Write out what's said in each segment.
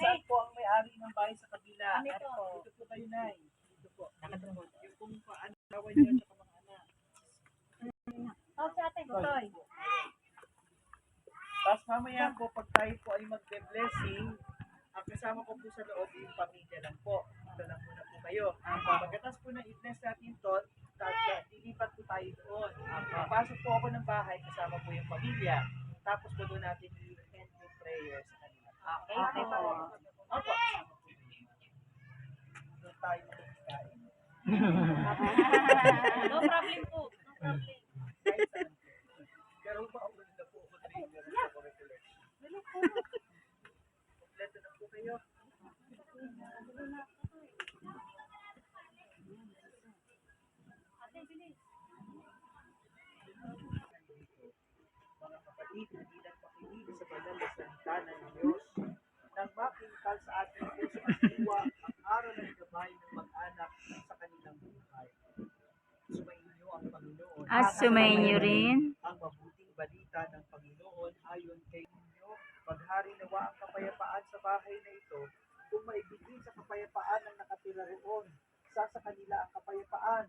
Saan po ang may-ari ng bahay sa kabila? Ano ito? Dito po kayo, Nay. Dito po. Yung kung paano asawa niyo at mga anak. Oh, sa ate, Toy. Tapos mamaya po, pag tayo po ay magbe-blessing, ang kasama ko po sa loob yung pamilya lang po. Ito lang muna po kayo. Pagkatas po na i-bless natin to, lilipat po tayo doon. Papasok po ako ng bahay, kasama po yung pamilya. Tapos po doon natin i-end yung prayer sa kanila. Okay, okay po. Opo. No problem po. No problem. Mapingkal sa ating puso at diwa ang araw ng gabay ng mag-anak sa kanilang buhay. Sumainyo ang Panginoon. At sumainyo rin. Ang mabuting balita ng Panginoon ayon kay inyo, paghari nawa ang kapayapaan sa bahay na ito, kung maibigin sa kapayapaan ng nakatira roon, sa sa kanila ang kapayapaan.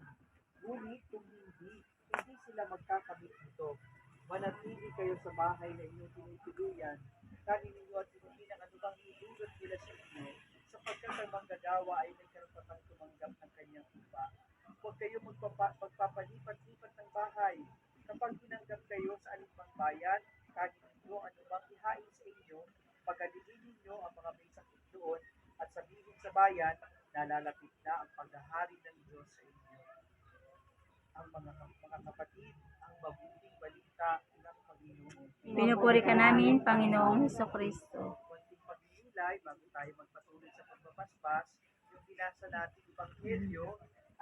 Ngunit kung hindi, hindi sila magkakamit nito. Manatili kayo sa bahay na inyong tinituluyan, kanin ninyo at sinuhin ang anumang idulot nila sa inyo, sapagkat ang manggagawa ay may karapatang tumanggap ng kanyang upa. Huwag kayo magpapa, magpapalipat-lipat ng bahay. Kapag tinanggap kayo sa alimang bayan, kanin ninyo anumang ihain sa inyo, pagalihin ninyo ang mga may sakit doon, at sabihin sa bayan, nalalapit na ang paghahari ng Diyos sa inyo ang mga, mga kapatid, ang mabuting balita. Pinupuri ka namin, Panginoong Heso Kristo. Pagnilay, bago tayo magpatuloy sa pagbabasbas, yung binasa natin Ebanghelyo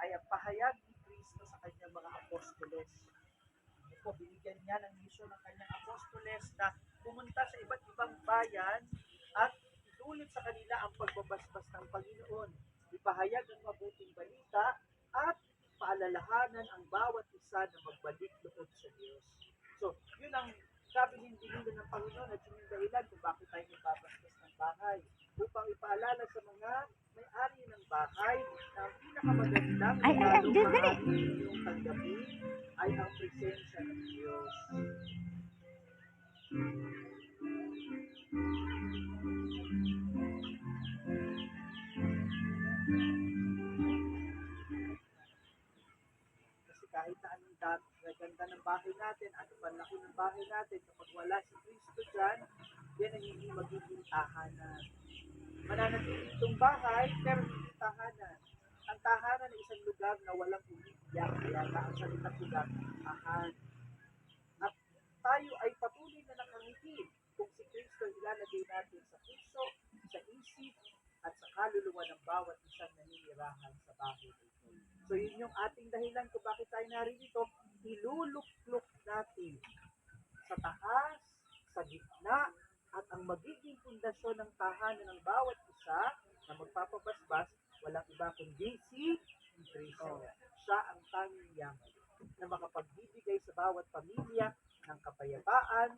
ay ang pahayag ni Kristo sa kanyang mga apostoles. Po, binigyan niya ng misyon ng kanyang apostoles na pumunta sa iba't ibang bayan at itulot sa kanila ang pagbabasbas ng Panginoon. Ipahayag ang mabuting balita at paalalahanan ang bawat isa na magbalik loob sa Diyos. So, yun ang sabi din dinila ng Panginoon at yun yung dahilan kung bakit tayo nagbabastos ng bahay. Upang ipaalala sa mga may-ari ng bahay na ang pinakamagandang Ay, ay, ay, dali, dali. yung tanggapin ay ang presensya ng Diyos. Kasi bahay natin, kapag wala si Kristo dyan, yan ang hindi magiging tahanan. Mananatili itong bahay, pero hindi tahanan. Ang tahanan ay isang lugar na walang umiiyak, kaya nga ang salitang lugar, tahan. At tayo ay patuloy na nakangiti kung si Kristo ay ilalagay natin sa puso, sa isip, at sa kaluluwa ng bawat isang naninirahan sa bahay na ito. So yun yung ating dahilan kung bakit tayo naririto, iluluklok natin sa taas, sa gitna, at ang magiging pundasyon ng tahanan ng bawat isa na magpapabasbas, walang iba kundi si Kristo. Siya ang tanging yaman na makapagbibigay sa bawat pamilya ng kapayapaan,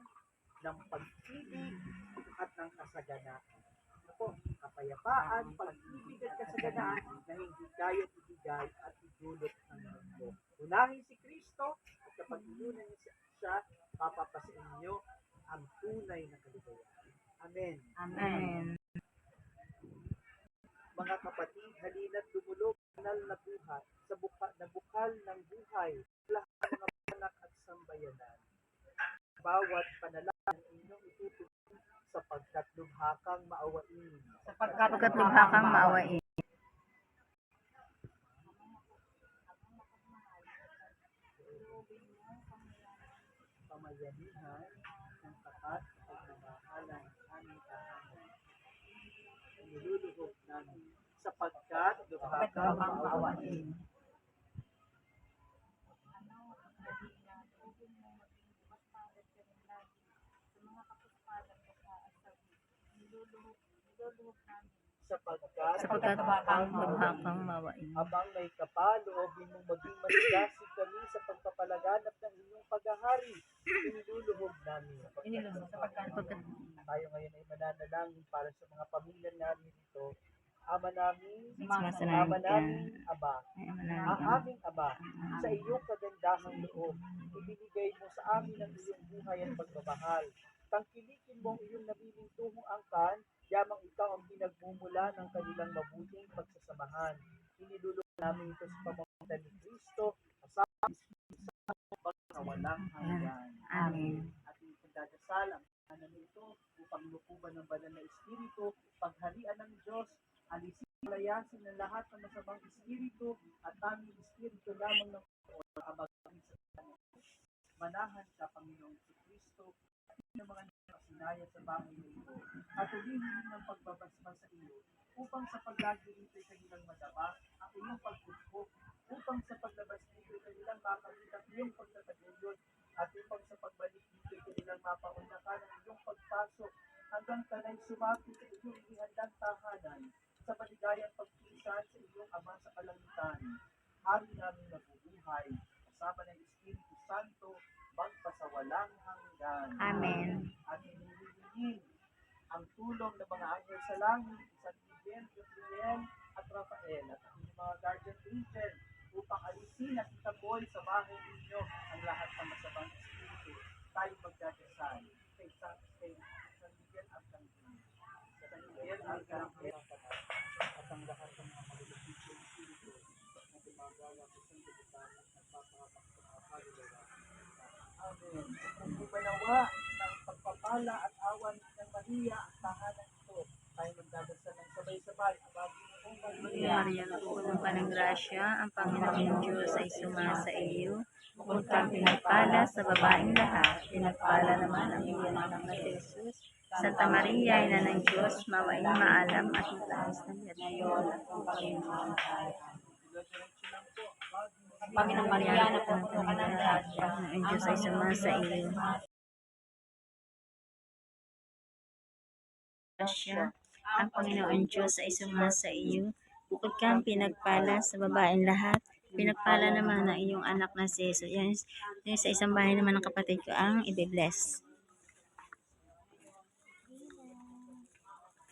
ng pag-ibig, at ng kasaganaan. Ako, kapayapaan, pag-ibig at kasaganaan na hindi kaya ibigay at idulot ng mundo. Unahin si Kristo at kapag inunan niyo siya, siya, papapasin niyo ang tunay na kaligayahan. Amen. Amen. Mga kapatid, halina't lumulog banal na buhay sa buka, na bukal ng buhay lahat ng mga anak at sambayanan. Bawat panalangin inyong itutuloy sapagkat lubha kang maawain. Pagkat lubha kang maawain. Pamayanihan ng tapat at namahalan ng aming tahanan. Niluluhog namin sapagkat lubha kang maawain. sa sapagkat Sapagkat lubhakang mawain. Abang may kapaloobin mong maging masigasig kami sa pagpapalaganap ng inyong paghahari, iniluluhog namin. Sapagkat Tayo ngayon ay mananalangin para sa mga pamilya namin dito. Ama namin, Ama namin, Aba, ang aming Aba, sa iyong kagandahang loob, ibinigay mo sa amin ang iyong buhay at pagmamahal. Tangkilikin mo ang iyong nabiling tuhong angkan, yamang ikaw ang pinagmumula ng kanilang mabuting pagsasamahan. Inilulong namin ito sa pamamagitan ni Kristo, kasama sa walang hanggan. Amen. Ating pagdadasal ang kanan nito upang lukuban ng banal na espiritu, pagharian ng Diyos, alisin palayasin ng lahat ng masamang espiritu at tanging espiritu lamang ng Panginoon ang sa kanya. Manahan ka, Panginoong si Kristo, ng mga nakasinaya sa bahay na ito, at humihiling ng pagbabasma sa iyo, upang sa paglagi rito ay kanilang madama ang iyong pagkutkok, upang sa paglabas nito ay kanilang makakita ang iyong pagtataguyod, at upang sa pagbalik dito ay kanilang mapaunlakan ang iyong pagpasok, hanggang kanay sumapit sa iyong ihandang tahanan, sa paligayang pagpilisan sa iyong Ama sa kalangitan. Hari namin nabubuhay, kasama ng Espiritu Santo, magpasawalang hanggan. Amen. At hinihingin ang tulong ng mga anghel sa langit, San Miguel, Gabriel, at Rafael, at ang mga guardian angel, upang alisin at itaboy sa bahay ninyo ang lahat ng masamang espiritu. Tayo magdadasal kay San, kay San Miguel Arcangel. Sa San Miguel Arcangel, at ang lahat ng mga malulupit sa espiritu na gumagala sa sandalutan at nagpapahamak sa mga kaluluwa. Amen. Kung gumanawa ng pagpapala at awan ng Maria ang tahanan ito, tayo magdadasal ng sabay-sabay. Ang bagay ng Maria, Maria, napupuno ka ng grasya, ang Panginoong Diyos ay sumasa iyo. Bukod kang pinagpala sa babaeng lahat, pinagpala naman ang iyong anak na si Jesus. Santa Maria, Ina ng Diyos, mawaing maalam at mataas ng ngayon at kung Panginoon po. Bagay ng Panginoong Maria, napupuno ka ng grasya. Ang Diyos ay sumasa iyo. Grasya, ang Panginoon Diyos ay sumasa iyo. Bukod kang pinagpala sa babaeng lahat, pinagpala naman ang iyong anak na si Jesus. Yan, yan sa isang bahay naman ng kapatid ko ang ibe-bless.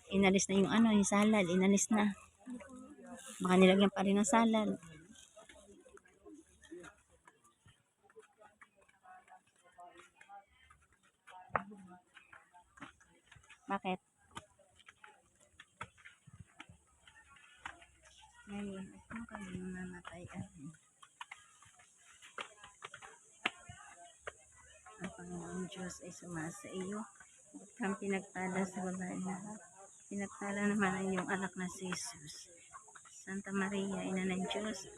Inalis na yung ano, yung salad, inalis na. Baka nilagyan pa rin ng salad. Bakit? Ngayon, kung kami mamamatay amin. Ang Panginoong Diyos ay sumasa iyo. Huwag kang pinagpala sa babae lahat. Pinagpala naman ang iyong anak na si Jesus. Santa Maria, Ina ng Diyos.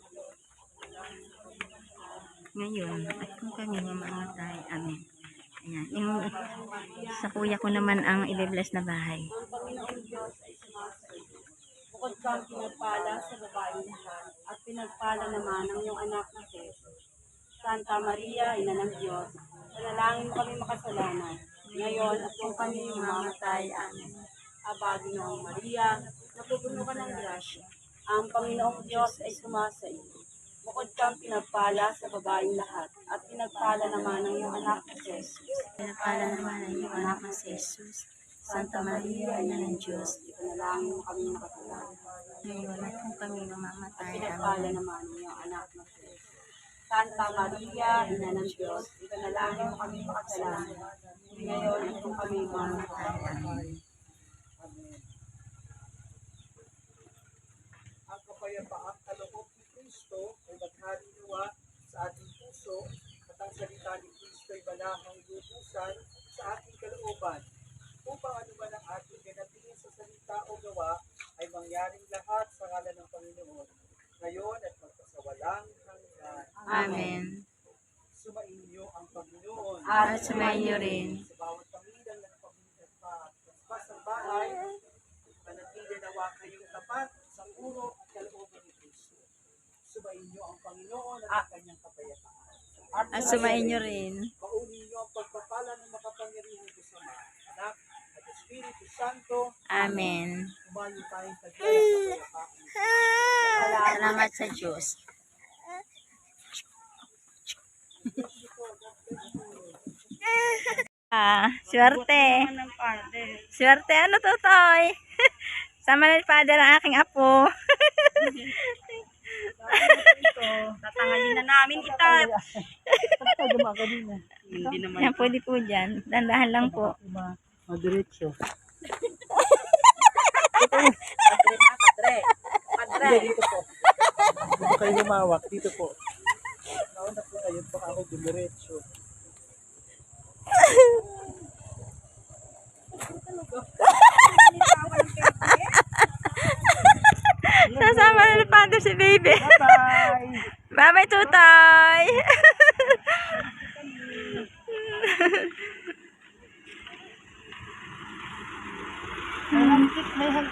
Ngayon, at kung kami mamamatay, amin. Ayan. Yung, sa kuya ko naman ang i-bless na bahay. Bukod kang pinagpala sa babaeng lahat, at pinagpala naman ang iyong anak na Jesus. Santa Maria, Ina ng Diyos, panalangin mo kami makasalanan. Ngayon at kung kami mamatay, amen. Abagi ng Maria, napupuno ka ng grasya. Ang Panginoong Diyos ay sumasayo. Bukod kang pinagpala sa babaeng lahat, at pinagpala naman ang iyong anak na si Jesus. Pinagpala naman ang iyong anak na si Jesus. Santa Maria, Ina ng Diyos. Ipanalangin mo kami makasalanan. Ngayon at kung kami mamamatay, Pinagpala naman ang iyong anak na si Jesus. Santa Maria, Ina ng Diyos, ipanalangin mo kami makasalanan. Ngayon at kung kami mamatay. Amen. Ang kapayapaang Kristo ay maghari nawa sa ating puso at ang salita ni Kristo ay manahang lubusan sa ating kalooban upang ano man ang ating ganapin sa salita o gawa ay mangyaring lahat sa ngalan ng Panginoon ngayon at magpasawalang hanggan. Amen. Sumainyo ang Panginoon. At sumainyo rin. Sa bawat pamilya ng paspas ng bahay, manatili nawa kayong tapat sa puro at kalooban ni Kristo. Subayin niyo ang Panginoon at ang kanyang kapayapaan. At sumainyo rin. Paunin niyo ang pagpapala ng makapangyarihang Diyos Ama, Anak, at Espiritu Santo, Amen. Uma yung tayong sa kapayapaan. Salamat sa Diyos. Ah, swerte. Ano? Swerte ano to, Toy? Sama ni Father ang aking apo. Tatangalin na namin na. Hindi naman. Yan, pwede po dyan. Dandahan lang po. Ma, madiretso. Padre na, padre. Padre. Dito po. Dito kayo lumawak. Dito po. Nauna po kayo. Baka ako dumiretso. Sasama na ni Father si baby. Bye-bye! Bye-bye, Tutoy. May hangkit, may hangkit.